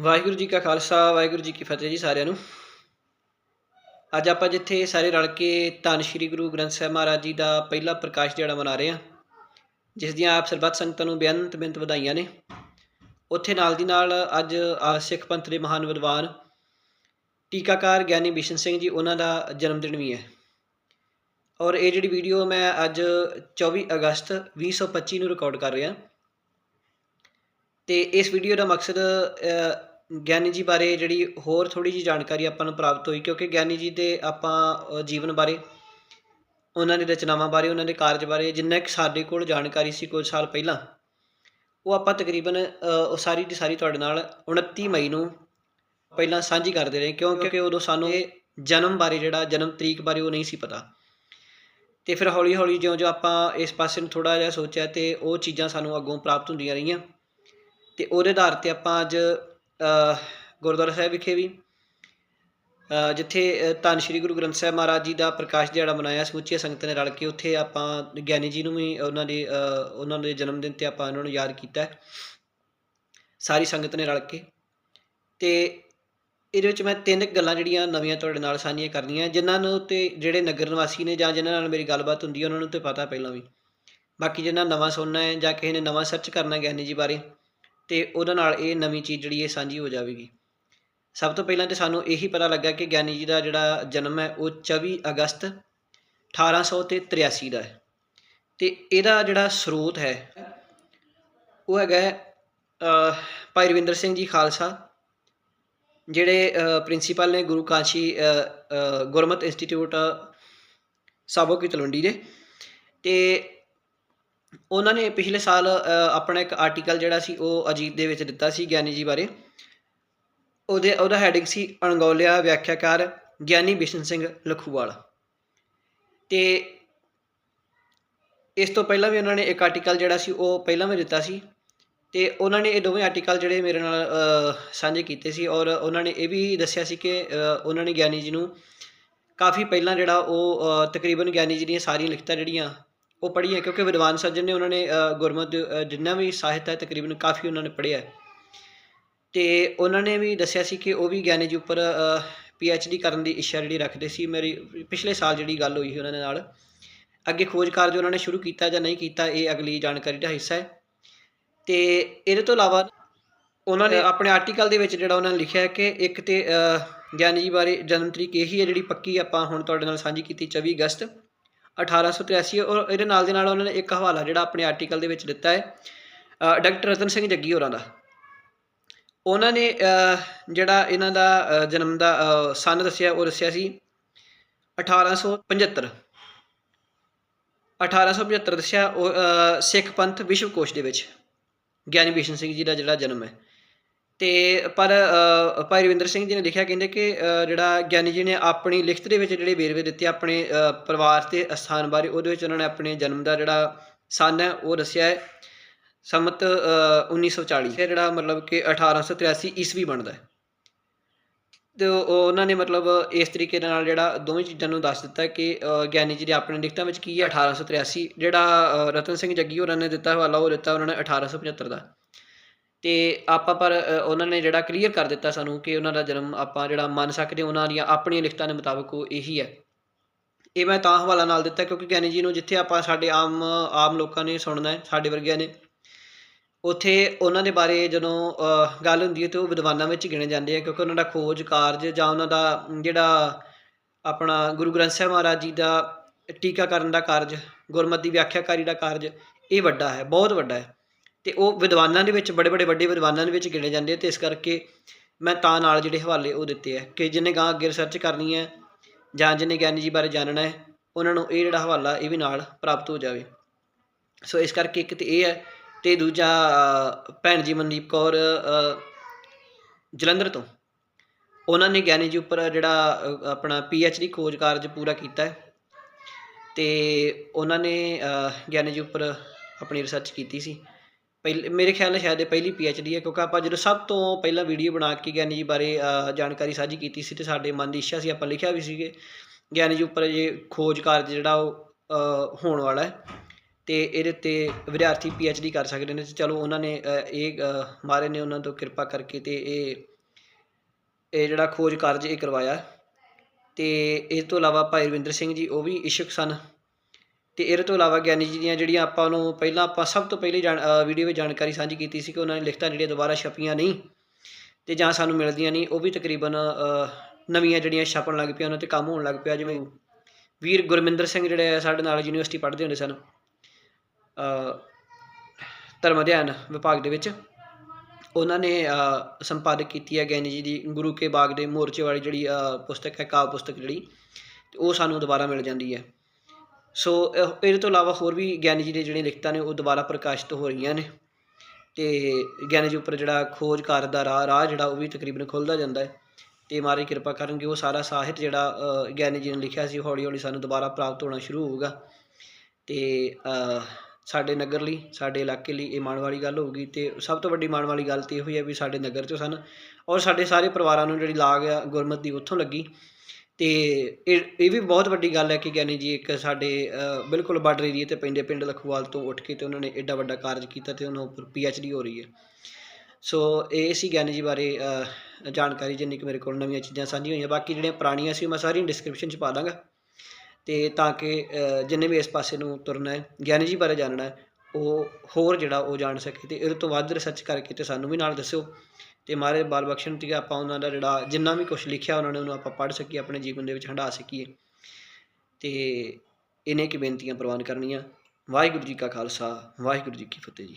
ਵਾਹਿਗੁਰੂ ਜੀ ਕਾ ਖਾਲਸਾ, ਵਾਹਿਗੁਰੂ ਜੀ ਕੀ ਫਤਿਹ ਜੀ ਸਾਰਿਆਂ ਨੂੰ। ਅੱਜ ਆਪਾਂ ਜਿੱਥੇ ਸਾਰੇ ਰਲ ਕੇ ਧੰਨ ਸ਼੍ਰੀ ਗੁਰੂ ਗ੍ਰੰਥ ਸਾਹਿਬ ਮਹਾਰਾਜ ਜੀ ਦਾ ਪਹਿਲਾ ਪ੍ਰਕਾਸ਼ ਦਿਹਾੜਾ ਮਨਾ ਰਹੇ ਹਾਂ, ਜਿਸ ਦੀਆਂ ਆਪ ਸਰਬੱਤ ਸੰਗਤਾਂ ਨੂੰ ਬੇਅੰਤ ਬੇਨਤ ਵਧਾਈਆਂ ਨੇ। ਉੱਥੇ ਨਾਲ ਦੀ ਨਾਲ ਅੱਜ ਸਿੱਖ ਪੰਥ ਦੇ ਮਹਾਨ ਵਿਦਵਾਨ ਟੀਕਾਕਾਰ ਗਿਆਨੀ ਬਿਸ਼ਨ ਸਿੰਘ ਜੀ, ਉਹਨਾਂ ਦਾ ਜਨਮ ਦਿਨ ਵੀ ਹੈ। ਔਰ ਇਹ ਜਿਹੜੀ ਵੀਡੀਓ ਮੈਂ ਅੱਜ 24 ਅਗਸਤ 2025 ਨੂੰ ਰਿਕਾਰਡ ਕਰ ਰਿਹਾ। ਤੇ ਇਸ ਵੀਡੀਓ ਦਾ ਮਕਸਦ ਗਿਆਨੀ ਜੀ ਬਾਰੇ ਜਿਹੜੀ ਹੋਰ ਥੋੜ੍ਹੀ ਜਿਹੀ ਜਾਣਕਾਰੀ ਆਪਾਂ ਨੂੰ ਪ੍ਰਾਪਤ ਹੋਈ, ਕਿਉਂਕਿ ਗਿਆਨੀ ਜੀ ਦੇ ਆਪਾਂ ਜੀਵਨ ਬਾਰੇ, ਉਹਨਾਂ ਦੀ ਰਚਨਾਵਾਂ ਬਾਰੇ, ਉਹਨਾਂ ਦੇ ਕਾਰਜ ਬਾਰੇ ਜਿੰਨਾ ਕਿ ਸਾਡੇ ਕੋਲ ਜਾਣਕਾਰੀ ਸੀ ਕੁਝ ਸਾਲ ਪਹਿਲਾਂ, ਉਹ ਆਪਾਂ ਤਕਰੀਬਨ ਉਹ ਸਾਰੀ ਦੀ ਸਾਰੀ ਤੁਹਾਡੇ ਨਾਲ 29 ਮਈ ਨੂੰ ਪਹਿਲਾਂ ਸਾਂਝੀ ਕਰਦੇ ਰਹੇ, ਕਿਉਂ? ਕਿਉਂਕਿ ਉਦੋਂ ਸਾਨੂੰ ਇਹ ਜਨਮ ਬਾਰੇ ਜਿਹੜਾ, ਜਨਮ ਤਰੀਕ ਬਾਰੇ ਉਹ ਨਹੀਂ ਸੀ ਪਤਾ। ਤੇ ਫਿਰ ਹੌਲੀ ਹੌਲੀ ਜਿਉਂ ਜਿਉਂ ਆਪਾਂ ਇਸ ਪਾਸੇ ਨੂੰ ਥੋੜਾ ਜਿਹਾ ਸੋਚਿਆ ਤੇ ਉਹ ਚੀਜ਼ਾਂ ਸਾਨੂੰ ਅੱਗੋਂ ਪ੍ਰਾਪਤ ਹੁੰਦੀਆਂ ਰਹੀਆਂ। ਤੇ ਉਹਦੇ ਆਧਾਰ ਤੇ ਆਪਾਂ ਅੱਜ ਗੁਰਦੁਆਰਾ ਸਾਹਿਬ ਵਿਖੇ ਵੀ ਜਿੱਥੇ ਧੰਨ ਸ਼੍ਰੀ ਗੁਰੂ ਗ੍ਰੰਥ ਸਾਹਿਬ ਮਹਾਰਾਜ ਜੀ ਦਾ ਪ੍ਰਕਾਸ਼ ਦਿਹਾੜਾ ਮਨਾਇਆ ਸਮੁੱਚੀਆਂ ਸੰਗਤ ਨੇ ਰਲ ਕੇ ਉੱਥੇ ਆਪਾਂ ਗਿਆਨੀ ਜੀ ਨੂੰ ਵੀ, ਉਹਨਾਂ ਦੇ ਉਹਨਾਂ ਦੇ ਜਨਮ ਦਿਨ ਤੇ ਆਪਾਂ ਉਹਨਾਂ ਨੂੰ ਯਾਦ ਕੀਤਾ ਸਾਰੀ ਸੰਗਤ ਨੇ ਰਲ ਕੇ। ਤੇ ਇਹਦੇ ਵਿੱਚ ਮੈਂ ਤਿੰਨ ਗੱਲਾਂ ਜਿਹੜੀਆਂ ਨਵੀਆਂ ਤੁਹਾਡੇ ਨਾਲ ਸਾਂਝੀਆਂ ਕਰਨੀਆਂ, ਜਿਨ੍ਹਾਂ ਨੂੰ ਤੇ ਜਿਹੜੇ ਨਗਰ ਨਿਵਾਸੀ ਨੇ ਜਾਂ ਜਿਨ੍ਹਾਂ ਨਾਲ ਮੇਰੀ ਗੱਲਬਾਤ ਹੁੰਦੀ ਹੈ, ਉਹਨਾਂ ਨੂੰ ਤੇ ਪਤਾ ਪਹਿਲਾਂ ਵੀ। ਬਾਕੀ ਜਿਹਨਾਂ ਨਵਾਂ ਸੁਣਨਾ ਹੈ ਜਾਂ ਕਿਸੇ ਨੇ ਨਵਾਂ ਸਰਚ ਕਰਨਾ ਗਿਆਨੀ ਜੀ ਬਾਰੇ ਤੇ ਉਹਦੇ ਨਾਲ ਇਹ ਨਵੀਂ ਚੀਜ਼ ਜਿਹੜੀ ਇਹ ਸਾਂਝੀ ਹੋ ਜਾਵੇਗੀ। ਸਭ ਤੋਂ ਪਹਿਲਾਂ ਤੇ ਸਾਨੂੰ ਇਹੀ ਪਤਾ ਲੱਗਾ ਕਿ ਗਿਆਨੀ ਜੀ ਦਾ ਜਿਹੜਾ ਜਨਮ ਹੈ ਉਹ 24 ਅਗਸਤ 1883 ਦਾ ਹੈ। ਤੇ ਇਹਦਾ ਜਿਹੜਾ ਸਰੋਤ ਹੈ ਉਹ ਹੈਗਾ ਭਾਈ ਰਵਿੰਦਰ ਸਿੰਘ ਜੀ ਖਾਲਸਾ ਜਿਹੜੇ ਪ੍ਰਿੰਸੀਪਲ ਨੇ ਗੁਰੂ ਕਾਸ਼ੀ ਅਹ, ਗੁਰਮਤ ਇੰਸਟੀਚਿਊਟ ਸਾਬੋ ਕੀ ਤਲਵੰਡੀ ਦੇ। ਤੇ ਉਹਨਾਂ ਨੇ ਪਿਛਲੇ ਸਾਲ ਆਪਣਾ ਇੱਕ ਆਰਟੀਕਲ ਜਿਹੜਾ ਸੀ, ਉਹ ਅਜੀਤ ਦੇ ਵਿੱਚ ਦਿੱਤਾ ਸੀ ਗਿਆਨੀ ਜੀ ਬਾਰੇ। ਉਹਦੇ, ਉਹਦਾ ਹੈਡਿੰਗ ਸੀ ਅਣਗੌਲਿਆ ਵਿਆਖਿਆਕਾਰ ਗਿਆਨੀ ਬਿਸ਼ਨ ਸਿੰਘ ਲਖੂਵਾਲ। ਤੇ ਇਸ ਤੋਂ ਪਹਿਲਾਂ ਵੀ ਉਹਨਾਂ ਨੇ ਇੱਕ ਆਰਟੀਕਲ ਜਿਹੜਾ ਸੀ, ਉਹ ਪਹਿਲਾਂ ਵੀ ਦਿੱਤਾ ਸੀ। ਤੇ ਉਹਨਾਂ ਨੇ ਇਹ ਦੋਵੇਂ ਆਰਟੀਕਲ ਜਿਹੜੇ ਮੇਰੇ ਨਾਲ ਸਾਂਝੇ ਕੀਤੇ ਸੀ ਔਰ ਉਹਨਾਂ ਨੇ ਇਹ ਵੀ ਦੱਸਿਆ ਸੀ ਕਿ ਉਹਨਾਂ ਨੇ ਗਿਆਨੀ ਜੀ ਨੂੰ ਕਾਫੀ ਪਹਿਲਾਂ ਜਿਹੜਾ ਉਹ ਤਕਰੀਬਨ ਗਿਆਨੀ ਜੀ ਦੀਆਂ ਸਾਰੀਆਂ ਲਿਖਤਾਂ ਜਿਹੜੀਆਂ ਉਹ ਪੜ੍ਹੀ ਹੈ ਕਿਉਂਕਿ ਵਿਦਵਾਨ ਸੱਜਣ ਨੇ ਉਹਨਾਂ ਨੇ ਅ, ਜਿੰਨਾ ਵੀ ਸਾਹਿਤ ਹੈ ਤਕਰੀਬਨ ਕਾਫੀ ਉਹਨਾਂ ਨੇ ਪੜ੍ਹਿਆ ਹੈ। ਤੇ ਉਹਨਾਂ ਨੇ ਵੀ ਦੱਸਿਆ ਸੀ ਕਿ ਉਹ ਵੀ ਗਿਆਨੀ ਜੀ ਉੱਪਰ ਪੀ ਐਚ ਡੀ ਕਰਨ ਦੀ ਇੱਛਾ ਜਿਹੜੀ ਰੱਖਦੇ ਸੀ। ਮੇਰੀ ਪਿਛਲੇ ਸਾਲ ਜਿਹੜੀ ਗੱਲ ਹੋਈ ਸੀ ਉਹਨਾਂ ਦੇ ਨਾਲ ਅੱਗੇ ਖੋਜ ਕਾਰਜ ਉਹਨਾਂ ਨੇ ਸ਼ੁਰੂ ਕੀਤਾ ਜਾਂ ਨਹੀਂ ਕੀਤਾ ਇਹ ਅਗਲੀ ਜਾਣਕਾਰੀ ਦਾ ਹਿੱਸਾ ਹੈ। ਤੇ ਇਹਦੇ ਤੋਂ ਇਲਾਵਾ ਉਹਨਾਂ ਨੇ ਆਪਣੇ ਆਰਟੀਕਲ ਦੇ ਵਿੱਚ ਜਿਹੜਾ ਉਹਨਾਂ ਨੇ ਲਿਖਿਆ ਹੈ ਕਿ ਇੱਕ ਤੇ ਗਿਆਨੀ ਜੀ ਬਾਰੇ ਜਨਮ ਤਰੀਕ ਇਹੀ ਹੈ ਜਿਹੜੀ ਪੱਕੀ ਆਪਾਂ ਹੁਣ ਤੁਹਾਡੇ ਨਾਲ ਸਾਂਝੀ ਕੀਤੀ 24 ਅਗਸਤ। 1883 ਔਰ ਇਹਦੇ ਨਾਲ ਦੇ ਨਾਲ ਉਹਨਾਂ ਨੇ ਇੱਕ ਹਵਾਲਾ ਜਿਹੜਾ ਆਪਣੇ ਆਰਟੀਕਲ ਦੇ ਵਿੱਚ ਦਿੱਤਾ ਹੈ ਡਾਕਟਰ ਰਤਨ ਸਿੰਘ ਜੱਗੀ ਹੋਰਾਂ ਦਾ। ਉਹਨਾਂ ਨੇ ਜਿਹੜਾ ਇਹਨਾਂ ਦਾ ਜਨਮ ਦਾ ਸਨ ਦੱਸਿਆ, ਉਹ ਦੱਸਿਆ ਸੀ 1875 1875 ਦੱਸਿਆ ਉਹ ਸਿੱਖ ਪੰਥ ਵਿਸ਼ਵ ਕੋਸ਼ ਦੇ ਵਿੱਚ, ਗਿਆਨੀ ਬਿਸ਼ਨ ਸਿੰਘ ਜੀ ਦਾ ਜਿਹੜਾ ਜਨਮ ਹੈ। ਤੇ ਪਰ ਭਾਈ ਰਵਿੰਦਰ ਸਿੰਘ ਜੀ ਨੇ ਲਿਖਿਆ ਕਹਿੰਦੇ ਕਿ ਜਿਹੜਾ ਗਿਆਨੀ ਜੀ ਨੇ ਆਪਣੀ ਲਿਖਤ ਦੇ ਵਿੱਚ ਜਿਹੜੇ ਵੇਰਵੇ ਦਿੱਤੇ ਆਪਣੇ ਪਰਿਵਾਰ ਤੇ ਅਸਥਾਨ ਬਾਰੇ ਉਹਦੇ ਵਿੱਚ ਉਹਨਾਂ ਨੇ ਆਪਣੇ ਜਨਮ ਦਾ ਜਿਹੜਾ ਸਨ ਹੈ ਉਹ ਦੱਸਿਆ ਹੈ। ਸੰਮਤ ਅ, 1940 ਇਹ ਜਿਹੜਾ ਮਤਲਬ ਕਿ 1883 ਈਸਵੀ ਬਣਦਾ ਹੈ। ਤੇ ਉਹ ਉਹਨਾਂ ਨੇ ਮਤਲਬ ਇਸ ਤਰੀਕੇ ਦੇ ਨਾਲ ਜਿਹੜਾ ਦੋਵੇਂ ਚੀਜ਼ਾਂ ਨੂੰ ਦੱਸ ਦਿੱਤਾ ਕਿ ਗਿਆਨੀ ਜੀ ਦੇ ਆਪਣੇ ਲਿਖਤਾਂ ਵਿੱਚ ਕੀ ਹੈ 1883 ਜਿਹੜਾ ਰਤਨ ਸਿੰਘ ਜੱਗੀ ਹੋਰਾਂ ਨੇ ਦਿੱਤਾ ਹਵਾਲਾ ਉਹ ਦਿੱਤਾ ਉਹਨਾਂ ਨੇ 1875 ਦਾ। ਤੇ ਆਪਾਂ ਪਰ ਉਹਨਾਂ ਨੇ ਜਿਹੜਾ ਕਲੀਅਰ ਕਰ ਦਿੱਤਾ ਸਾਨੂੰ ਕਿ ਉਹਨਾਂ ਦਾ ਜਨਮ ਆਪਾਂ ਜਿਹੜਾ ਮੰਨ ਸਕਦੇ ਉਹਨਾਂ ਦੀਆਂ ਆਪਣੀਆਂ ਲਿਖਤਾਂ ਦੇ ਮੁਤਾਬਕ ਉਹ ਇਹੀ ਹੈ। ਇਹ ਮੈਂ ਤਾਂ ਹਵਾਲਾ ਨਾਲ ਦਿੱਤਾ ਕਿਉਂਕਿ ਗਿਆਨੀ ਜੀ ਨੂੰ ਜਿੱਥੇ ਆਪਾਂ ਸਾਡੇ ਆਮ ਆਮ ਲੋਕਾਂ ਨੇ ਸੁਣਨਾ ਹੈ, ਸਾਡੇ ਵਰਗਿਆਂ ਨੇ, ਉੱਥੇ ਉਹਨਾਂ ਦੇ ਬਾਰੇ ਜਦੋਂ ਗੱਲ ਹੁੰਦੀ ਹੈ ਤੇ ਉਹ ਵਿਦਵਾਨਾਂ ਵਿੱਚ ਗਿਣੇ ਜਾਂਦੇ ਆ ਕਿਉਂਕਿ ਉਹਨਾਂ ਦਾ ਖੋਜ ਕਾਰਜ ਜਾਂ ਉਹਨਾਂ ਦਾ ਜਿਹੜਾ ਆਪਣਾ ਗੁਰੂ ਗ੍ਰੰਥ ਸਾਹਿਬ ਮਹਾਰਾਜ ਜੀ ਦਾ ਟੀਕਾਕਰਨ ਦਾ ਕਾਰਜ, ਗੁਰਮਤਿ ਦੀ ਵਿਆਖਿਆਕਾਰੀ ਦਾ ਕਾਰਜ ਇਹ ਵੱਡਾ ਹੈ, ਬਹੁਤ ਵੱਡਾ ਹੈ। ਤੇ ਉਹ ਵਿਦਵਾਨਾਂ ਦੇ ਵਿੱਚ ਬੜੇ ਬੜੇ ਵੱਡੇ ਵਿਦਵਾਨਾਂ ਦੇ ਵਿੱਚ ਗਿਣੇ ਜਾਂਦੇ ਆ ਤੇ ਇਸ ਕਰਕੇ ਮੈਂ ਤਾਂ ਨਾਲ ਜਿਹੜੇ ਹਵਾਲੇ ਉਹ ਦਿੱਤੇ ਆ ਕਿ ਜਿਹਨੇ ਗਾਂ ਅੱਗੇ ਰਿਸਰਚ ਕਰਨੀ ਹੈ ਜਾਂ ਜਿਹਨੇ ਗਿਆਨੀ ਜੀ ਬਾਰੇ ਜਾਣਨਾ ਹੈ, ਉਹਨਾਂ ਨੂੰ ਇਹ ਜਿਹੜਾ ਹਵਾਲਾ ਇਹ ਵੀ ਨਾਲ ਪ੍ਰਾਪਤ ਹੋ ਜਾਵੇ। ਸੋ ਇਸ ਕਰਕੇ ਇੱਕ ਤੇ ਇਹ ਹੈ ਤੇ ਦੂਜਾ ਭੈਣ ਜੀ ਮਨਦੀਪ ਕੌਰ ਜਲੰਧਰ ਤੋਂ। ਉਹਨਾਂ ਨੇ ਗਿਆਨੀ ਜੀ ਉੱਪਰ ਜਿਹੜਾ ਆਪਣਾ ਪੀ ਐਚ ਡੀ ਖੋਜ ਕਾਰਜ ਪੂਰਾ ਕੀਤਾ ਹੈ ਤੇ ਉਹਨਾਂ ਨੇ ਗਿਆਨੀ ਜੀ ਉੱਪਰ ਆਪਣੀ ਰਿਸਰਚ ਕੀਤੀ ਸੀ। ਪਹਿਲੇ, ਮੇਰੇ ਖਿਆਲ ਨਾਲ ਸ਼ਾਇਦ ਇਹ ਪਹਿਲੀ ਪੀ ਐਚ ਡੀ ਹੈ, ਕਿਉਂਕਿ ਆਪਾਂ ਜਦੋਂ ਸਭ ਤੋਂ ਪਹਿਲਾਂ ਵੀਡੀਓ ਬਣਾ ਕੇ ਗਿਆਨੀ ਜੀ ਬਾਰੇ ਜਾਣਕਾਰੀ ਸਾਂਝੀ ਕੀਤੀ ਸੀ ਤੇ ਸਾਡੇ ਮਨ ਦੀ ਇੱਛਾ ਸੀ, ਆਪਾਂ ਲਿਖਿਆ ਵੀ ਸੀਗੇ। ਗਿਆਨੀ ਜੀ ਉੱਪਰ ਇਹ ਖੋਜ ਕਾਰਜ ਜਿਹੜਾ ਉਹ ਹੋਣ ਵਾਲਾ ਹੈ ਤੇ ਇਹਦੇ ਤੇ ਵਿਦਿਆਰਥੀ ਪੀ ਐਚ ਡੀ ਕਰ ਸਕਦੇ ਨੇ ਤੇ ਚਲੋ ਉਹਨਾਂ ਨੇ ਇਹ ਮਾਰੇ ਨੇ ਉਹਨਾਂ ਤੋਂ ਕਿਰਪਾ ਕਰਕੇ ਤੇ ਇਹ ਇਹ ਜਿਹੜਾ ਖੋਜ ਕਾਰਜ ਇਹ ਕਰਵਾਇਆ। ਤੇ ਇਸ ਤੋਂ ਇਲਾਵਾ ਭਾਈ ਰਵਿੰਦਰ ਸਿੰਘ ਜੀ, ਉਹ ਵੀ ਇਸ਼ਕ ਸਨ। ਤੇ ਇਹਦੇ ਤੋਂ ਇਲਾਵਾ ਗਿਆਨੀ ਜੀ ਦੀਆਂ ਜਿਹੜੀਆਂ ਆਪਾਂ ਨੂੰ ਪਹਿਲਾਂ ਆਪਾਂ ਸਭ ਤੋਂ ਪਹਿਲੀ ਜਾਣ ਵੀਡੀਓ ਵਿੱਚ ਜਾਣਕਾਰੀ ਸਾਂਝੀ ਕੀਤੀ ਸੀ ਕਿ ਉਹਨਾਂ ਨੇ ਲਿਖਤਾਂ ਜਿਹੜੀਆਂ ਦੁਬਾਰਾ ਛਪੀਆਂ ਨਹੀਂ ਤੇ ਜਾਂ ਸਾਨੂੰ ਮਿਲਦੀਆਂ ਨਹੀਂ, ਉਹ ਵੀ ਤਕਰੀਬਨ ਨਵੀਆਂ ਜਿਹੜੀਆਂ ਛਪਣ ਲੱਗ ਪਈਆਂ, ਉਹਨਾਂ ਤੇ ਕੰਮ ਹੋਣ ਲੱਗ ਪਿਆ, ਜਿਵੇਂ ਵੀਰ ਗੁਰਮਿੰਦਰ ਸਿੰਘ ਜਿਹੜੇ ਆ, ਸਾਡੇ ਨਾਲ ਯੂਨੀਵਰਸਿਟੀ ਪੜ੍ਹਦੇ ਹੁੰਦੇ ਸਨ ਧਰਮ ਅਧਿਐਨ ਵਿਭਾਗ ਦੇ ਵਿੱਚ, ਉਹਨਾਂ ਨੇ ਸੰਪਾਦਕ ਕੀਤੀ ਹੈ ਗਿਆਨੀ ਜੀ ਦੀ ਗੁਰੂ ਕੇ ਬਾਗ ਦੇ ਮੋਰਚੇ ਵਾਲੀ ਜਿਹੜੀ ਪੁਸਤਕ ਹੈ, ਕਾਵ ਪੁਸਤਕ ਜਿਹੜੀ, ਤੇ ਉਹ ਸਾਨੂੰ ਦੁਬਾਰਾ ਮਿਲ ਜਾਂਦੀ ਹੈ। ਸੋ ਇਹਦੇ ਤੋਂ ਇਲਾਵਾ ਹੋਰ ਵੀ ਗਿਆਨੀ ਜੀ ਦੇ ਜਿਹੜੀਆਂ ਲਿਖਤਾਂ ਨੇ, ਉਹ ਦੁਬਾਰਾ ਪ੍ਰਕਾਸ਼ਿਤ ਹੋ ਰਹੀਆਂ ਨੇ। ਤੇ ਗਿਆਨੀ ਜੀ ਉੱਪਰ ਜਿਹੜਾ ਖੋਜ ਕਾਰਜ ਦਾ ਰਾਹ ਰਾਹ ਜਿਹੜਾ ਉਹ ਵੀ ਤਕਰੀਬਨ ਖੁੱਲਦਾ ਜਾਂਦਾ ਹੈ। ਤੇ ਮਾਰੀ ਕਿਰਪਾ ਕਰਨਗੇ, ਉਹ ਸਾਰਾ ਸਾਹਿਤ ਜਿਹੜਾ ਗਿਆਨੀ ਜੀ ਨੇ ਲਿਖਿਆ ਸੀ ਹੌਲੀ ਹੌਲੀ ਸਾਨੂੰ ਦੁਬਾਰਾ ਪ੍ਰਾਪਤ ਹੋਣਾ ਸ਼ੁਰੂ ਹੋਊਗਾ। ਤੇ ਸਾਡੇ ਨਗਰ ਲਈ, ਸਾਡੇ ਇਲਾਕੇ ਲਈ ਇਹ ਮਾਣ ਵਾਲੀ ਗੱਲ ਹੋਊਗੀ। ਤੇ ਸਭ ਤੋਂ ਵੱਡੀ ਮਾਣ ਵਾਲੀ ਗੱਲ ਤੇ ਇਹੋ ਹੀ ਹੈ ਵੀ ਸਾਡੇ ਨਗਰ ਚੋਂ ਸਨ। ਔਰ ਸਾਡੇ ਸਾਰੇ ਪਰਿਵਾਰਾਂ ਨੂੰ ਜਿਹੜੀ ਲਾਗ ਆ, ਗੁਰਮਤ ਦੀ ਉੱਥੋਂ ਲੱਗੀ। ਅਤੇ ਇਹ ਇਹ ਵੀ ਬਹੁਤ ਵੱਡੀ ਗੱਲ ਹੈ ਕਿ ਗਿਆਨੀ ਜੀ ਇੱਕ ਸਾਡੇ ਬਿਲਕੁਲ ਬਾਰਡਰ ਏਰੀਏ ਤੇ ਪੈਂਦੇ ਪਿੰਡ ਲਖਵਾਲ ਤੋਂ ਉੱਠ ਕੇ ਅਤੇ ਉਹਨਾਂ ਨੇ ਐਡਾ ਵੱਡਾ ਕਾਰਜ ਕੀਤਾ ਅਤੇ ਉਹਨਾਂ ਉੱਪਰ ਪੀ ਐਚ ਡੀ ਹੋ ਰਹੀ ਹੈ। ਸੋ ਇਹ ਸੀ ਗਿਆਨੀ ਜੀ ਬਾਰੇ ਜਾਣਕਾਰੀ ਜਿੰਨੀ ਕਿ ਮੇਰੇ ਕੋਲ ਨਵੀਆਂ ਚੀਜ਼ਾਂ ਸਾਂਝੀਆਂ ਹੋਈਆਂ। ਬਾਕੀ ਜਿਹੜੀਆਂ ਪੁਰਾਣੀਆਂ ਸੀ ਉਹ ਮੈਂ ਸਾਰੀਆਂ ਡਿਸਕ੍ਰਿਪਸ਼ਨ 'ਚ ਪਾ ਦਾਂਗਾ। ਤੇ ਤਾਂ ਕਿ ਜਿੰਨੇ ਵੀ ਇਸ ਪਾਸੇ ਨੂੰ ਤੁਰਨਾ ਹੈ, ਗਿਆਨੀ ਜੀ ਬਾਰੇ ਜਾਣਨਾ ਹੈ, ਉਹ ਹੋਰ ਜਿਹੜਾ ਉਹ ਜਾਣ ਸਕੇ ਤੇ ਇਹਦੇ ਤੋਂ ਵੱਧ ਰਿਸਰਚ ਕਰਕੇ ਤੇ ਸਾਨੂੰ ਵੀ ਨਾਲ ਦੱਸਿਓ। ਤੇ ਮਹਾਰਾਜ ਬਾਲ ਬਖਸ਼ਣ ਤੇ ਆਪਾਂ ਉਹਨਾਂ ਦਾ ਜਿਹੜਾ ਜਿੰਨਾ ਵੀ ਕੁਝ ਲਿਖਿਆ ਉਹਨਾਂ ਨੇ ਉਹਨੂੰ ਆਪਾਂ ਪੜ੍ਹ ਸਕੀਏ, ਆਪਣੇ ਜੀਵਨ ਦੇ ਵਿੱਚ ਹੰਢਾ ਸਕੀਏ। ਤੇ ਇਹਨੇ ਕੀ ਬੇਨਤੀਆਂ ਪ੍ਰਵਾਨ ਕਰਨੀਆਂ। ਵਾਹਿਗੁਰੂ ਜੀ ਕਾ ਖਾਲਸਾ, ਵਾਹਿਗੁਰੂ ਜੀ ਕੀ ਫਤਿਹ ਜੀ।